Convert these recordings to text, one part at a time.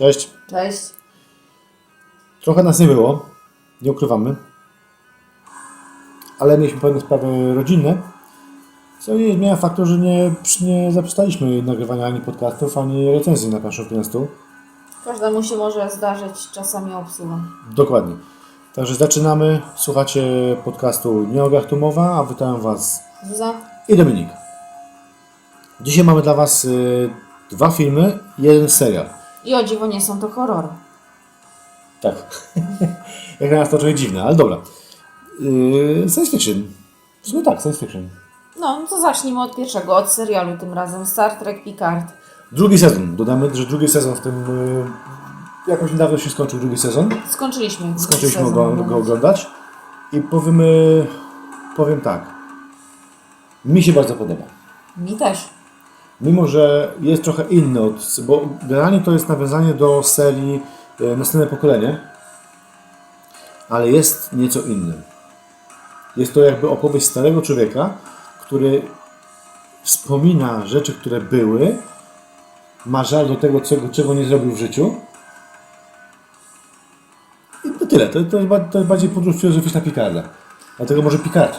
Cześć. Cześć. Trochę nas nie było, nie ukrywamy. Ale mieliśmy pewne sprawy rodzinne, co nie zmienia faktu, że nie, nie zaprzestaliśmy nagrywania ani podcastów, ani recenzji na Passion Pinestu. Każdemu się może zdarzyć czasami obsługa. Dokładnie. Także zaczynamy. Słuchacie podcastu Nie o grach tu mowa, a witają Was Zuza? i Dominik. Dzisiaj mamy dla Was y, dwa filmy i jeden serial. I o dziwo nie są to horrory. Tak. Jak na nas to trochę dziwne, ale dobra. Yy, science fiction. W sumie tak, science fiction. No, to zacznijmy od pierwszego, od serialu tym razem. Star Trek Picard. Drugi sezon. Dodamy, że drugi sezon w tym... Yy, jakoś niedawno się skończył drugi sezon. Skończyliśmy. drugi Skończyliśmy sezon go, oglądać. go oglądać. I powiemy... Powiem tak. Mi się bardzo podoba. Mi też. Mimo, że jest trochę inny od... Bo generalnie to jest nawiązanie do serii e, Następne pokolenie. Ale jest nieco innym. Jest to jakby opowieść starego człowieka, który wspomina rzeczy, które były, ma żal do tego, czego, czego nie zrobił w życiu. I to tyle. To, to, to jest bardziej podróż filozoficzna Picarda. Dlatego może Picard.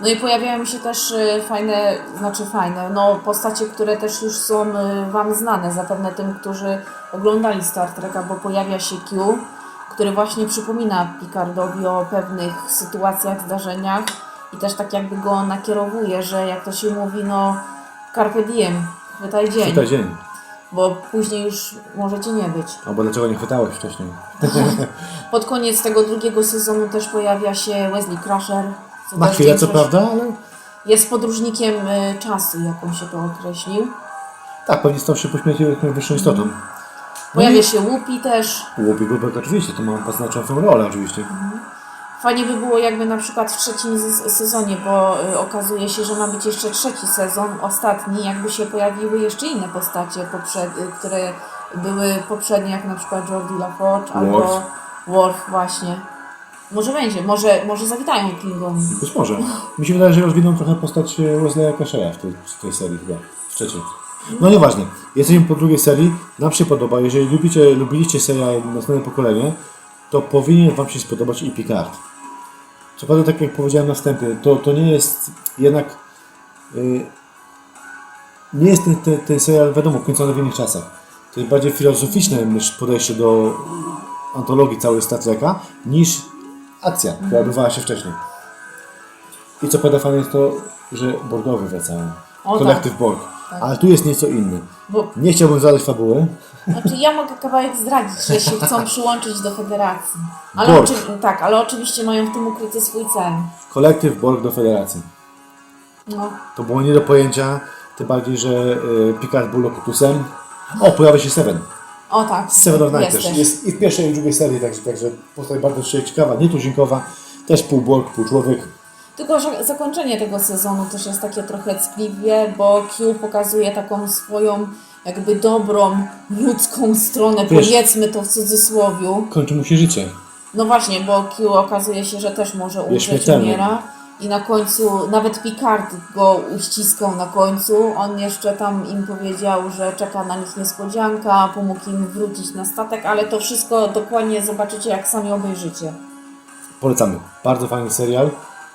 No i pojawiają się też y, fajne, znaczy fajne, no postacie, które też już są y, Wam znane, zapewne tym, którzy oglądali Star Treka, bo pojawia się Q, który właśnie przypomina Picardowi o pewnych sytuacjach, zdarzeniach i też tak jakby go nakierowuje, że jak to się mówi, no carpe diem, chwytaj dzień, Chwyta dzień. bo później już możecie nie być. Albo dlaczego nie chwytałeś wcześniej? Pod koniec tego drugiego sezonu też pojawia się Wesley Crusher. Co Na chwilę co prawda, ale Jest podróżnikiem y, czasu, jak on się to określił. tak, pewnie stał się po śmierci jakąś wyższą istotą. No Pojawia się Łupi też. Łupi Gubek oczywiście, to ma znaczącą rolę oczywiście. Fajnie by było jakby na przykład w trzecim sezonie, bo y, okazuje się, że ma być jeszcze trzeci sezon, ostatni, jakby się pojawiły jeszcze inne postacie, poprzed, y, które były poprzednie, jak na przykład Jordi LaForge albo. Worf właśnie. Może będzie, może, może zawitają Klingoni. Być może. Mi się wydaje, że rozwiną trochę postać e, Wesleya Crashera w tej, w tej serii chyba, w trzeciej. No nieważne. Jesteśmy po drugiej serii. Nam się podoba. Jeżeli lubicie, lubiliście serial Następne Pokolenie, to powinien Wam się spodobać i Picard. Co prawda, tak jak powiedziałem na wstępie, to, to nie jest jednak... y, nie jest ten, ten, ten serial, wiadomo, kręcony w innych czasach. To jest bardziej filozoficzne podejście do antologii całej Star Treka, niż akcja, która odbywała się wcześniej. I co prawda fajne jest to, że Borgowie wracają. O, Kolektyw Borg. Ale tu jest nieco inny. Bo Nie chciałbym zadać fabuły. Znaczy ja mogę kawałek zdradzić, że się chcą przyłączyć do federacji. Ale Borg. oczy- tak, ale oczywiście mają w tym ukryty swój cel. Kolektyw Borg do Federacji. No. To było nie do pojęcia, tym bardziej, że y, Picard był Locutusem. O, pojawia się Seven. O tak. Seven of jest też. Jest i w pierwszej i w drugiej serii, także, także postać bardzo ciekawa, nietuzinkowa. Też pół Borg, pół człowiek. Tylko, że zakończenie tego sezonu też jest takie trochę ckliwie, bo Q pokazuje taką swoją jakby dobrą, ludzką stronę, Wiesz- powiedzmy to w cudzysłowiu. Kończy mu się życie. No właśnie, bo Q okazuje się, że też może umrzeć, śmiertelny. umiera. I na końcu, nawet Picard go uściskał na końcu. On jeszcze tam im powiedział, że czeka na nich niespodzianka, pomógł im wrócić na statek, ale to wszystko dokładnie zobaczycie, jak sami obejrzycie. Polecamy. Bardzo fajny serial.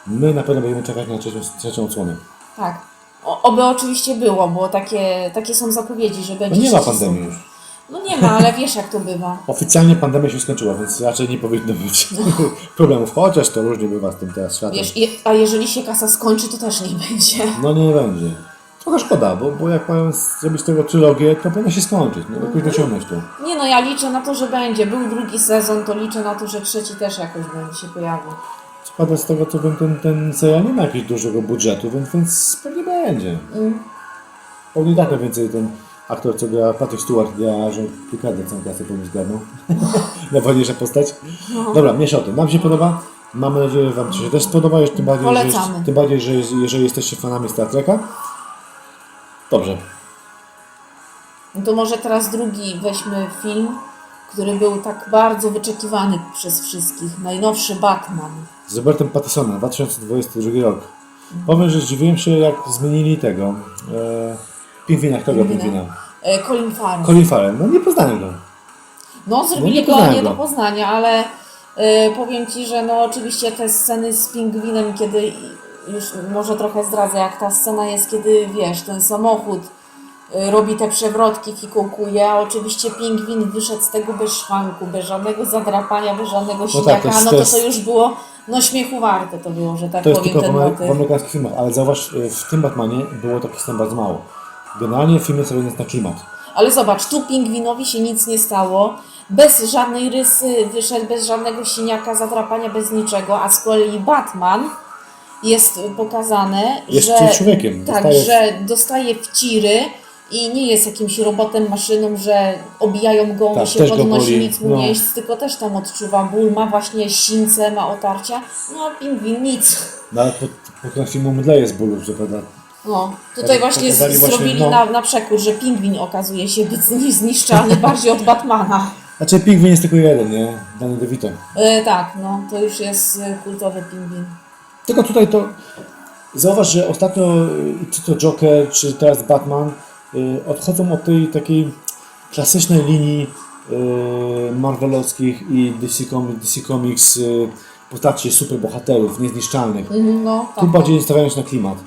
My na pewno będziemy czekać na trzecią, trzecią odsłonę. Tak. O, oby oczywiście było, bo takie, takie są zapowiedzi, że No będzie nie ma trzeci pandemii już. No nie ma, ale wiesz jak to bywa. Oficjalnie pandemia się skończyła, więc raczej nie powinno być problemów. Chociaż to różnie bywa z tym teraz światem. Wiesz, je, a jeżeli się kasa skończy, to też nie będzie. No nie będzie. Trochę szkoda, bo, bo jak mają zrobić z tego trylogię, to powinno się skończyć. No jakoś dociągnąć to. Nie no, ja liczę na to, że będzie. Był drugi sezon, to liczę na to, że trzeci też jakoś będzie się pojawił. Co prawda z tego co wiem, ten, ten serial nie ma jakiegoś dużego budżetu, więc, więc pewnie będzie. Mm. Pewnie tak więcej ten aktor, co gra Patrick Stewart, gra, że Picardę całą klasę pewnie zgarnął. Najważniejsza postać. Dobra, mniejsza o tym. Nam się podoba. Mamy nadzieję, że Wam się też spodoba. Tym bardziej, że, jest- tym bardziej, że jest, jeżeli jesteście fanami Star Treka. Dobrze. No to może teraz drugi weźmy film, który był tak bardzo wyczekiwany przez wszystkich. Najnowszy Batman. Z Robertem Pattisonem, 2022 rok. Powiem, że zdziwiłem się, jak zmienili tego. E, pingwina, kto gra Pingwina. E, Colin Farrell. Colin Farrell. No nie poznałem go. No, zrobili nie go poznałem nie go. do poznania, ale y, powiem Ci, że no oczywiście te sceny z pingwinem, kiedy już może trochę zdradzę, jak ta scena jest, kiedy wiesz, ten samochód y, robi te przewrotki, fikołkuje, a oczywiście pingwin wyszedł z tego bez szwanku, bez żadnego zadrapania, bez żadnego tak, siniaka, to jest- no to to jest- to już było, no śmiechu warte to było, że tak To jest powiem, tylko w, ten amery- motyw. w amerykańskich filmach, ale zauważ, y, w tym Batmanie było takich scen bardzo mało. Generalnie film jest robiony na klimat. Ale zobacz, tu pingwinowi się nic nie stało, bez żadnej rysy wyszedł, bez żadnego siniaka, zadrapania, bez niczego, a z kolei Batman jest pokazane, Jest że, człowiekiem, tak, dostaje- że dostaje wciry i nie jest jakimś robotem, maszyną, że obijają go, Tak, on się też go podnosi, boli, nic mu no. nie jest, tylko też tam odczuwa ból, ma właśnie sińce, ma otarcia, no a pingwin nic. Nawet pod, pod koniec filmu mdleje z bólu, że prawda? No, tutaj Tak, właśnie z- właśnie, zrobili no. na, na przekór, że pingwin okazuje się być niezniszczalny bardziej od Batmana. Znaczy pingwin jest tylko jeden, nie? Danny DeVito. E, tak, no, to już jest e, kultowy pingwin. Tylko tutaj to zauważ, że ostatnio y, czy to Joker, czy teraz Batman y, odchodzą od tej takiej klasycznej linii y, marvelowskich i DC, Com- DC Comics y, postaci superbohaterów, niezniszczalnych. Mhm, no, Tu tak. bardziej stawiają się na klimat.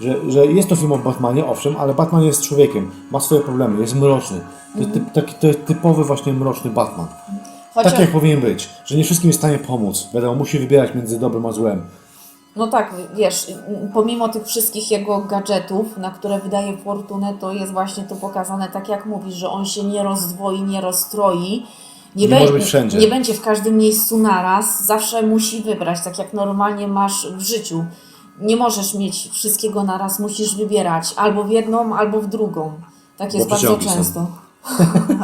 Że, że jest to film o Batmanie, owszem, ale Batman jest człowiekiem, ma swoje problemy, jest mroczny. To jest, typ, taki, to jest typowy właśnie mroczny Batman. Chociaż, Tak jak powinien być, że nie wszystkim jest w stanie pomóc. Wiadomo, musi wybierać między dobrem a złem. no tak, wiesz, pomimo tych wszystkich jego gadżetów, na które wydaje fortunę, to jest właśnie to pokazane tak jak mówisz, że on się nie rozdwoi, nie rozstroi. Nie wszędzie. nie będzie w każdym miejscu naraz, zawsze musi wybrać, tak jak normalnie masz w życiu. Nie możesz mieć wszystkiego naraz, musisz wybierać albo w jedną, albo w drugą. Tak jest Bo bardzo często.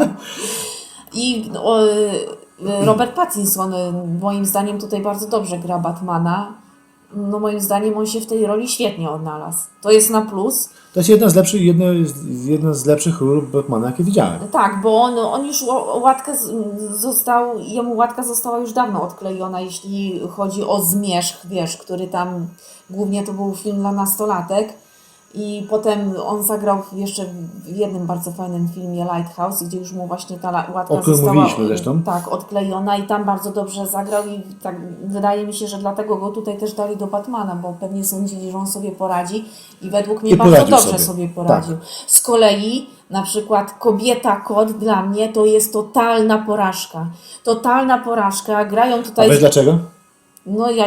I o, y, Robert Pattinson y, moim zdaniem tutaj bardzo dobrze gra Batmana. No moim zdaniem on się w tej roli świetnie odnalazł. To jest na plus. To jest jedna z lepszych, jedna, z- jedna z lepszych ról Batmana, jakie widziałem. Tak, bo on, on już ł- łatkę z- został, jemu łatka została już dawno odklejona, jeśli chodzi o zmierzch, wiesz, który tam głównie to był film dla nastolatek. I potem on zagrał jeszcze w jednym bardzo fajnym filmie Lighthouse, gdzie już mu właśnie ta łatka O którym została zresztą. tak, odklejona i tam bardzo dobrze zagrał i tak wydaje mi się, że dlatego go tutaj też dali do Batmana, bo pewnie sądzili, że on sobie poradzi i według mnie I bardzo dobrze sobie. sobie, poradził. Z kolei na przykład kobieta kot dla mnie to jest totalna porażka. Totalna porażka. Grają A tutaj. wiesz dlaczego? No ja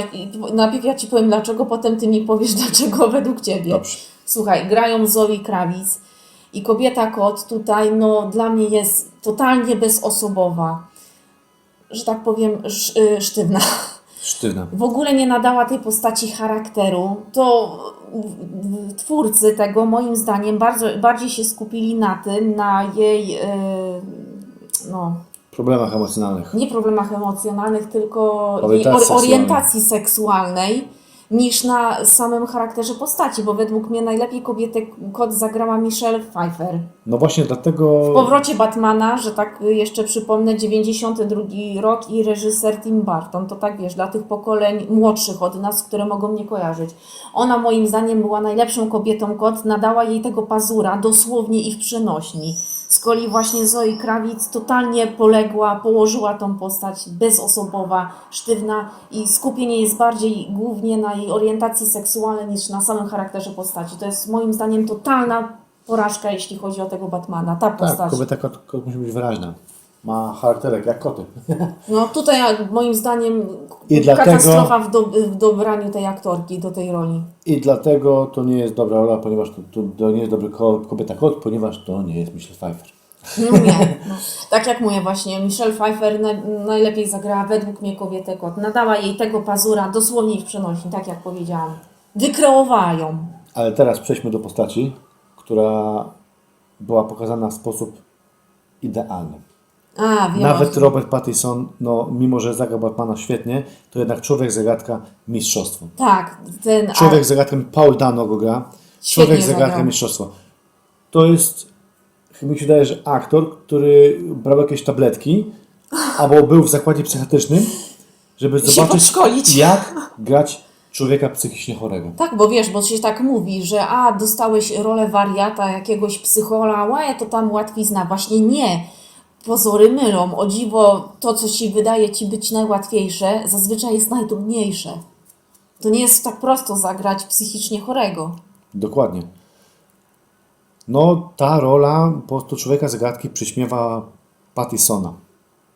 najpierw ja ci powiem dlaczego, potem ty mi powiesz dlaczego według ciebie. Dobrze. Słuchaj, grają Zoe Krawic i kobieta kot tutaj no dla mnie jest totalnie bezosobowa. Że tak powiem sz, y, sztywna. Sztywna. W ogóle nie nadała tej postaci charakteru. To twórcy tego moim zdaniem bardzo, bardziej się skupili na tym, na jej y, no, Problemach emocjonalnych. nie problemach emocjonalnych, tylko Orientacji or, orientacji seksualnej niż na samym charakterze postaci, bo według mnie najlepiej kobietę kot zagrała Michelle Pfeiffer. No właśnie dlatego... W powrocie Batmana, że tak jeszcze przypomnę, 92 rok i reżyser Tim Burton, to tak wiesz, dla tych pokoleń młodszych od nas, które mogą mnie kojarzyć. Ona moim zdaniem była najlepszą kobietą kot, nadała jej tego pazura dosłownie i w przenośni. Z kolei właśnie Zoe Krawic totalnie poległa, położyła tą postać bezosobowa, sztywna i skupienie jest bardziej głównie na jej orientacji seksualnej niż na samym charakterze postaci. To jest moim zdaniem totalna porażka, jeśli chodzi o tego Batmana, ta Tak, postać. kobieta kot, kot musi być wyraźna. Ma charakterek jak koty. No tutaj moim zdaniem I dlatego- katastrofa w, do, w dobraniu tej aktorki do tej roli. I dlatego to nie jest dobra rola, ponieważ to, to, to nie jest dobry ko, kobieta kot, ponieważ to nie jest Michelle Pfeiffer. No nie. No. Tak jak mówię właśnie, Michelle Pfeiffer na, najlepiej zagrała według mnie kobietę kot. Nadała jej tego pazura dosłownie ich przenosi, tak jak powiedziałam. Wykreowała ją. Ale teraz przejdźmy do postaci, która była pokazana w sposób idealny. A, wiem. Nawet Robert Pattinson, no, mimo że zagrał Batmana świetnie, to jednak człowiek zagadka mistrzostwo. Tak, ten... Człowiek zagadką Paul Dano go gra. Świetnie Człowiek zagadka mistrzostwo. To jest, mi się wydaje, że aktor, który brał jakieś tabletki albo był w zakładzie psychiatrycznym, żeby się zobaczyć podszkolić. jak grać człowieka psychicznie chorego. Tak, bo wiesz, bo się tak mówi, że a, dostałeś rolę wariata, jakiegoś psychola, łe, to tam łatwizna. Właśnie nie. pozory mylą. O dziwo, to co ci wydaje ci być najłatwiejsze, zazwyczaj jest najtrudniejsze. To nie jest tak prosto zagrać psychicznie chorego. Dokładnie. No, ta rola po prostu człowieka zagadki przyśmiewa Pattisona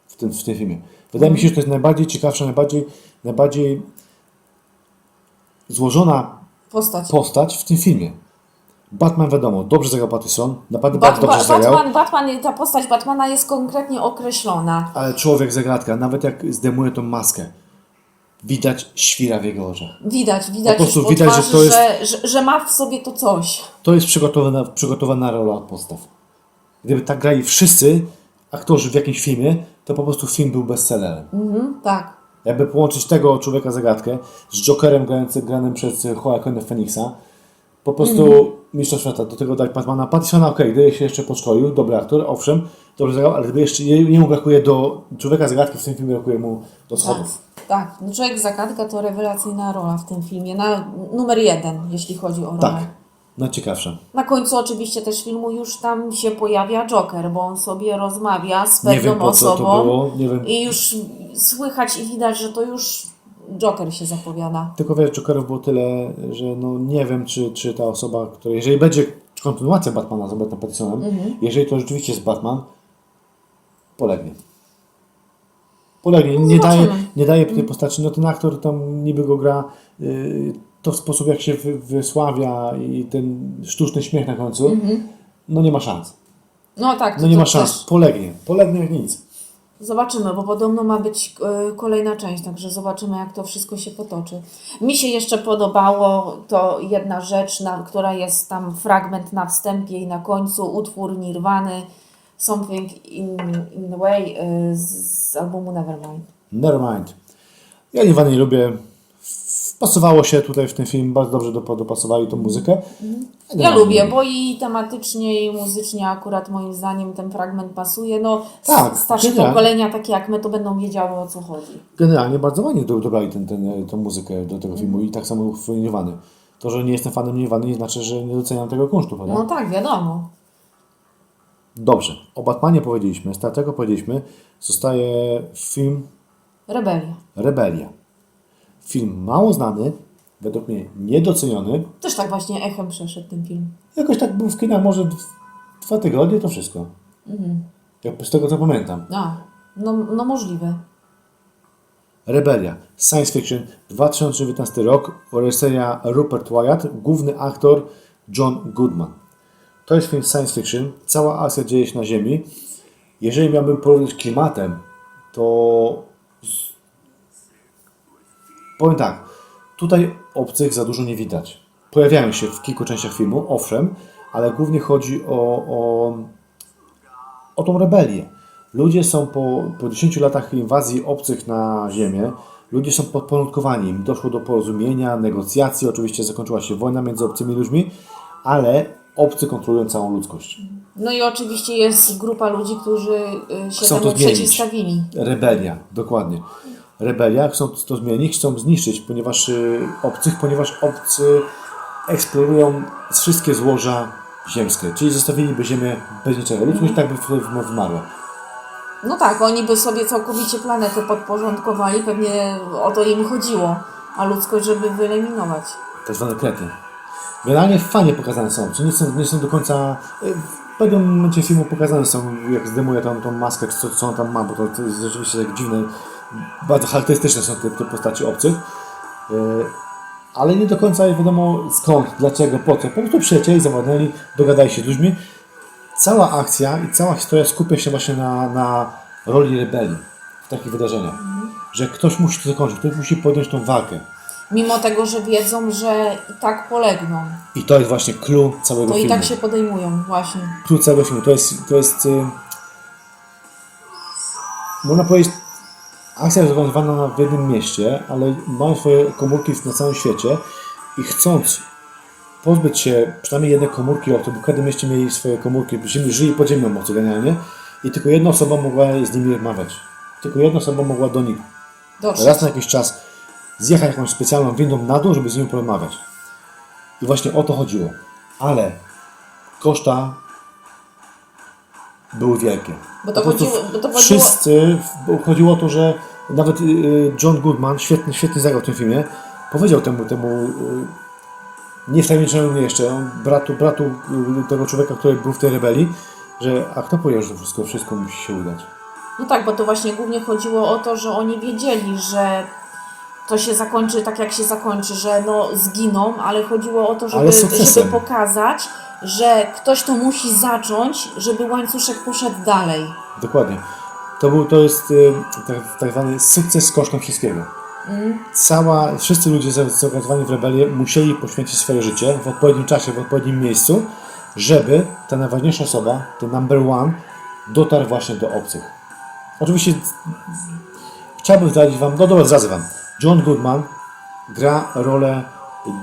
w tym, w tym filmie. Wydaje mi się, że to jest najbardziej ciekawsza, najbardziej, najbardziej złożona Postać. postać w tym filmie. Batman wiadomo, dobrze zagrał Pattison, naprawdę bardzo Batman, dobrze zagrał, Batman, Batman, ta postać Batmana jest konkretnie określona. ale człowiek zagadka, nawet jak zdejmuje tą maskę, widać świra w jego oczach. Widać, widać, Po prostu widać, że twarzy, to jest- że, że, że ma w sobie to coś. To jest przygotowana, przygotowana rola postaw. Gdyby tak grali wszyscy aktorzy w jakimś filmie, to po prostu film był bestsellerem. Mhm, tak. Jakby połączyć tego człowieka zagadkę z Jokerem grający, granym przez Joaquina Phoenixa, po prostu Mhm. mistrza świata, do tego dać Batmana. Pattisona, okej, gdyby się jeszcze podszkolił, dobry aktor, owszem, dobrze zagrał, ale gdyby jeszcze je- jemu brakuje do człowieka zagadki, w tym filmie brakuje mu do schodów. tak. No, Człowiek zagadka to rewelacyjna rola w tym filmie. Na numer jeden, jeśli chodzi o rolę. Tak, najciekawsza. Na końcu oczywiście też filmu już tam się pojawia Joker, bo on sobie rozmawia z Nie pewną wiem po co to osobą było, nie wiem, i już słychać i widać, że to już Joker się zapowiada. Tylko wiesz, Jokerów było tyle, że no nie wiem, czy, czy ta osoba, która, jeżeli będzie kontynuacja Batmana z Robertem Pattisonem, Mhm. jeżeli to rzeczywiście jest Batman, polegnie. Polegnie. Nie Zobaczymy. daje, nie daje tej postaci, no ten aktor tam niby go gra, yy, to w sposób jak się wy, wysławia i ten sztuczny śmiech na końcu, no nie ma szans. No tak, No nie ma szans, też polegnie. Polegnie jak nic. Zobaczymy, bo podobno ma być e, kolejna część, także zobaczymy, jak to wszystko się potoczy. Mi się jeszcze podobało to jedna rzecz, na, która jest tam fragment na wstępie i na końcu, utwór Nirwany, Something in, in the Way e, z, z albumu Nevermind. Nevermind. Ja Nirvana nie lubię. Pasowało się tutaj w ten film, bardzo dobrze dop- dopasowali tą muzykę. Ja Generalnie lubię, bo i tematycznie, i muzycznie akurat moim zdaniem ten fragment pasuje. No, Tak, starsze genialnie. pokolenia, takie jak my, to będą wiedziały o co chodzi. Generalnie bardzo ładnie do- dobrali ten, ten, tą muzykę do tego filmu i tak samo w Nirwany. To, że nie jestem fanem Nirwany nie znaczy, że nie doceniam tego kunsztu, prawda? No tak, wiadomo. Dobrze, o Batmanie powiedzieliśmy, Star Treku powiedzieliśmy, zostaje film Rebelia. Rebelia. Film mało znany, według mnie niedoceniony. Też tak właśnie echem przeszedł ten film. Jakoś tak był w kinach może dwa tygodnie, to wszystko. Jak z tego co pamiętam. A, no, no możliwe. Rebelia, science fiction, 2019 rok, reżyseria Rupert Wyatt, główny aktor John Goodman. To jest film science fiction, cała akcja dzieje się na Ziemi. Jeżeli miałbym porównać klimatem, to powiem tak, tutaj obcych za dużo nie widać. Pojawiają się w kilku częściach filmu, owszem, ale głównie chodzi o, o o tą rebelię. Ludzie są po, po 10 latach inwazji obcych na Ziemię, ludzie są podporządkowani. Doszło do porozumienia, negocjacji, oczywiście zakończyła się wojna między obcymi ludźmi, ale obcy kontrolują całą ludzkość. No i oczywiście jest grupa ludzi, którzy y, się Chcą to temu zmienić. przeciwstawili. Rebelia, dokładnie. Rebelia chcą to zmienić, chcą zniszczyć, ponieważ y, obcych, ponieważ obcy eksplorują wszystkie złoża ziemskie, czyli zostawiliby Ziemię bez niczego. Ludzkość tak by wymarła. No tak, oni by sobie całkowicie planetę podporządkowali, pewnie o to im chodziło, a ludzkość, żeby wyeliminować. tak zwane krety. Generalnie fajnie pokazane są, czy nie są, nie są do końca... y, W pewnym momencie filmu pokazane są, jak zdejmuje tą, tą maskę, czy co, co on tam ma, bo to, to jest rzeczywiście tak dziwne, bardzo charakterystyczne są te, te postaci obcych. Y, Ale nie do końca wiadomo skąd, dlaczego, po co. Po prostu przylecieli, zawodnęli, dogadali się z ludźmi. Cała akcja i cała historia skupia się właśnie na, na roli rebelii w takich wydarzeniach. Że ktoś musi to zakończyć, ktoś musi podjąć tą walkę. Mimo tego, że wiedzą, że i tak polegną, I to jest właśnie clue całego to i filmu. tak się podejmują właśnie. Clue całego filmu. To jest, to jest y, można powiedzieć, akcja jest zorganizowana w jednym mieście, ale mają swoje komórki na całym świecie i chcąc pozbyć się przynajmniej jednej komórki obcej, bo w każdym mieście mieli swoje komórki, ziemi, żyli pod ziemią obcy generalnie i tylko jedna osoba mogła z nimi rozmawiać. Tylko jedna osoba mogła do nich Dobrze. raz na jakiś czas zjechać jakąś specjalną windą na dół, żeby z nimi porozmawiać. I właśnie o to chodziło. Ale koszta były wielkie. Bo to chodziło- bo to chodziło- Wszyscy, bo chodziło o to, że nawet y, John Goodman, świetnie, świetnie zagrał w tym filmie, powiedział temu, temu y, niewtajemniczonemu jeszcze, bratu, bratu y, tego człowieka, który był w tej rebelii, że a kto powiedział, że wszystko, wszystko musi się udać. No tak, bo to właśnie głównie chodziło o to, że oni wiedzieli, że to się zakończy tak, jak się zakończy, że no zginą, ale chodziło o to, żeby, żeby pokazać, że ktoś to musi zacząć, żeby łańcuszek poszedł dalej. Dokładnie. To, był, to jest y, tak, tak zwany sukces kosztem wszystkiego. Cała, wszyscy ludzie za- zaangażowani w rebelię musieli poświęcić swoje życie w odpowiednim czasie, w odpowiednim miejscu, żeby ta najważniejsza osoba, ten number one, dotarł właśnie do obcych. Oczywiście chciałbym zdradzić Wam, no dobra, zdradzę Wam. John Goodman gra rolę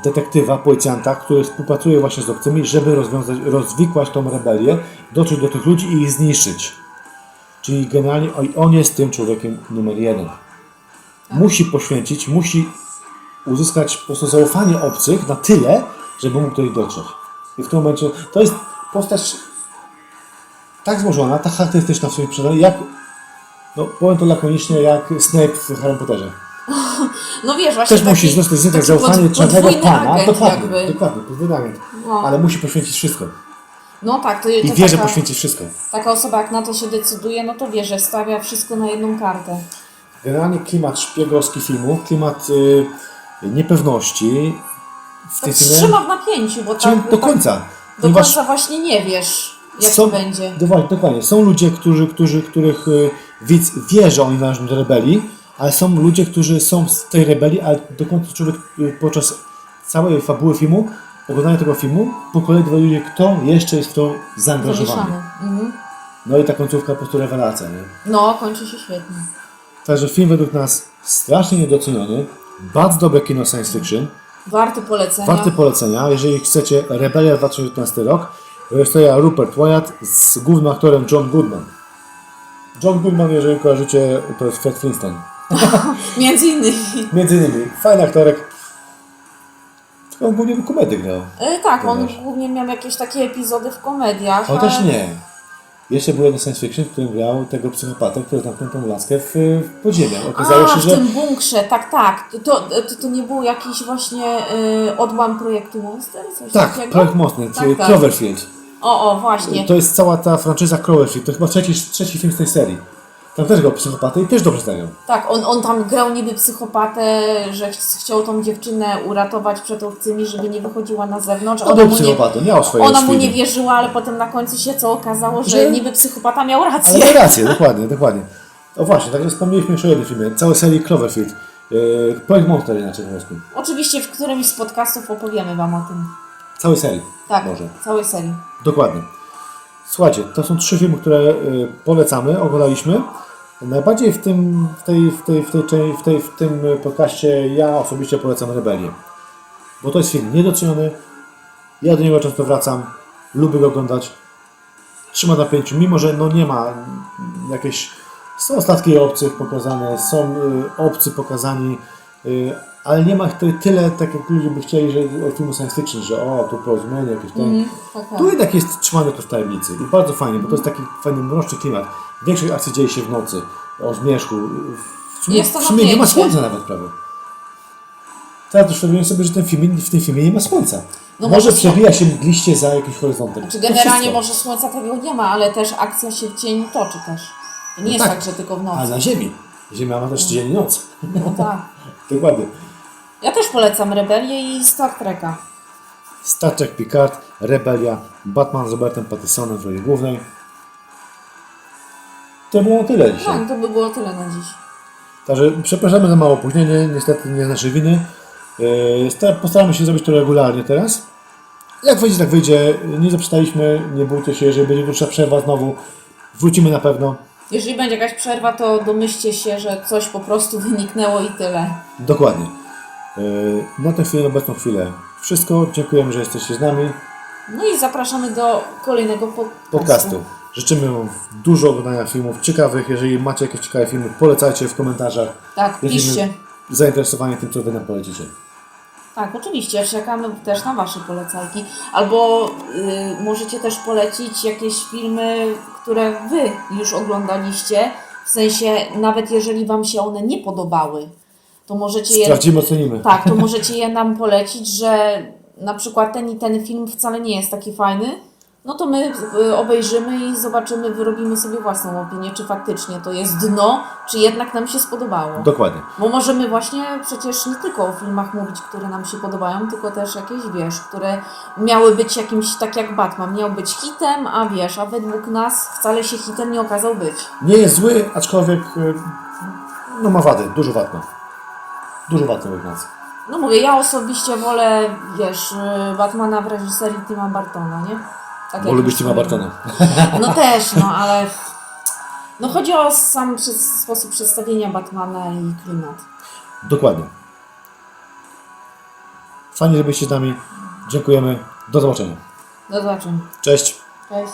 detektywa, policjanta, który współpracuje właśnie z obcymi, żeby rozwiązać, rozwikłać tą rebelię, dotrzeć do tych ludzi i ich zniszczyć. Czyli generalnie on- jest tym człowiekiem numer jeden. Musi poświęcić, musi uzyskać po prostu zaufanie obcych na tyle, żeby mógł do nich dotrzeć. I w tym momencie to jest postać tak złożona, tak charakterystyczna w swoim przekonaniu, jak, no powiem to lakonicznie, jak Snape w Harry Potterze. No wiesz, właśnie Też taki, musi zyskać taki zaufanie czarnego pana. agent dokładnie, jakby. dokładnie, podwójny agent. No. Ale musi poświęcić wszystko. No tak, to, I to wie, że taka, poświęci wszystko. taka osoba jak na to się decyduje, no to wie, że stawia wszystko na jedną kartę. Generalnie klimat szpiegowski filmu, klimat y, niepewności w Tak trzyma w napięciu, bo tak, do tak końca. do ponieważ końca właśnie nie wiesz, jak są- to będzie. Dokładnie, dokładnie. Są ludzie, którzy, którzy, których y, widz wie, że oni należą do rebelii, ale są ludzie, którzy są z tej rebelii, ale do końca człowiek y, podczas całej fabuły filmu, oglądania tego filmu, po kolei dowiaduje, kto jeszcze jest w to zaangażowany. Mhm. No i ta końcówka po prostu rewelacja, nie? No, kończy się świetnie. Także film według nas strasznie niedoceniony, bardzo dobre kino science fiction, Warty polecenia. warty polecenia. Jeżeli chcecie, Rebelia 2019 rok, reżyseria Rupert Wyatt z głównym aktorem John Goodman. John Goodman, jeżeli kojarzycie, to jest Fred Flintstone. Między innymi. Między innymi, fajny aktorek. Tylko on głównie komedy grał. E, tak, on głównie miał jakieś takie epizody w komediach. Chociaż ale- nie. Jeszcze był jeden science fiction, w którym grał tego psychopatę, który zamknął tą laskę w, w podziemiach. Okazało A, się, w że tym bunkrze, tak, tak. To, to, to, nie był jakiś właśnie y, odłam projektu Monster? Coś tak, takiego? projekt mocny, Tak, tak. Cloverfield. O, o, właśnie. To jest cała ta franczyza Cloverfield. To chyba trzeci, trzeci film z tej serii. Tam też grał psychopatę i też dobrze zagrał. Tak, on, on tam grał niby psychopatę, że ch- chciał tą dziewczynę uratować przed obcymi, żeby nie wychodziła na zewnątrz. On Ona był psychopatą, miał swoje ona mu nie wierzyła, ale potem na końcu się co okazało, że, Że- niby psychopata miał Ale rację. ma rację, dokładnie, dokładnie. O właśnie, także wspomnieliśmy jeszcze o jednym filmie. Całej serii Cloverfield. Yy, Projekt Monster inaczej po polsku. Oczywiście w którymś z podcastów opowiemy Wam o tym. Całej serii. Tak, Może. całej serii. Dokładnie. Słuchajcie, to są trzy filmy, które y, polecamy, oglądaliśmy. Najbardziej w tym, w tej, w tej, w tej, w tej, w tym podcaście ja osobiście polecam Rebelię. Bo to jest film niedoceniony. Ja do niego często wracam. Lubię go oglądać. Trzyma na pięciu, mimo że no nie ma jakieś... Są statki obcych pokazane, są y, obcy pokazani, y, ale nie ma tutaj tyle, tak jak ludzie by chcieli, że od filmu science fiction, że o, tu porozumienie, jakieś tak, tak. Tu jednak jest trzymane to w tajemnicy i bardzo fajnie, bo to jest taki fajny, mroczny klimat. Większość akcji dzieje się w nocy, o zmierzchu. W sumie, Jest to w sumie nie ma słońca nawet prawie. Teraz uświadomiłem sobie, że ten film, w tym filmie nie ma słońca. No może przebija się mgliście za jakimś horyzontem. Czy To generalnie może słońca tego nie ma, ale też akcja się w cieniu toczy też. To nie jest tak. tak, że tylko w nocy. na Ziemi. Ziemia ma też dzień i noc. No tak. Dokładnie. Polecam Rebelię i Star Treka. Star Trek Picard, Rebelia, Batman z Robertem Pattisonem w roli głównej. To było tyle dzisiaj. Tak, to by było tyle na dziś. Także przepraszamy za małe opóźnienie, niestety nie z naszej winy. Yy, sta- Postaramy się zrobić to regularnie teraz. Jak wyjdzie, tak wyjdzie. Nie zaprzestaliśmy, nie bójcie się, jeżeli będzie dłuższa przerwa znowu. Wrócimy na pewno. Jeżeli będzie jakaś przerwa, to domyślcie się, że coś po prostu wyniknęło i tyle. Dokładnie. Yy, Na tę chwilę, obecną chwilę wszystko. Dziękujemy, że jesteście z nami. No i zapraszamy do kolejnego podcastu. Podcastu. Życzymy Wam dużo oglądania filmów ciekawych. Jeżeli macie jakieś ciekawe filmy, polecajcie w komentarzach. Tak, piszcie. zainteresowani tym, co Wy nam polecicie. Tak, oczywiście, czekamy też na Wasze polecajki. Albo y, możecie też polecić jakieś filmy, które Wy już oglądaliście. W sensie, nawet jeżeli Wam się one nie podobały, to możecie je. Sprawdzimy, ocenimy. Tak, to możecie je nam polecić, że na przykład ten i ten film wcale nie jest taki fajny. No to my y, obejrzymy i zobaczymy, wyrobimy sobie własną opinię, czy faktycznie to jest dno, czy jednak nam się spodobało. Dokładnie. Bo możemy właśnie przecież nie tylko o filmach mówić, które nam się podobają, tylko też jakieś, wiesz, które miały być jakimś, tak jak Batman, miał być hitem, a wiesz, a według nas wcale się hitem nie okazał być. Nie jest zły, aczkolwiek y, no ma wady, dużo wad ma. Dużo wad według nas. No mówię, ja osobiście wolę, wiesz, y, Batmana w reżyserii Tima Bartona, nie? Tak Bo lubisz Tima. Bartona. No też, no ale... No chodzi o sam sposób przedstawienia Batmana i klimat. Dokładnie. Fajnie, że byliście z nami. Dziękujemy. Do zobaczenia. Do zobaczenia. Cześć. Cześć.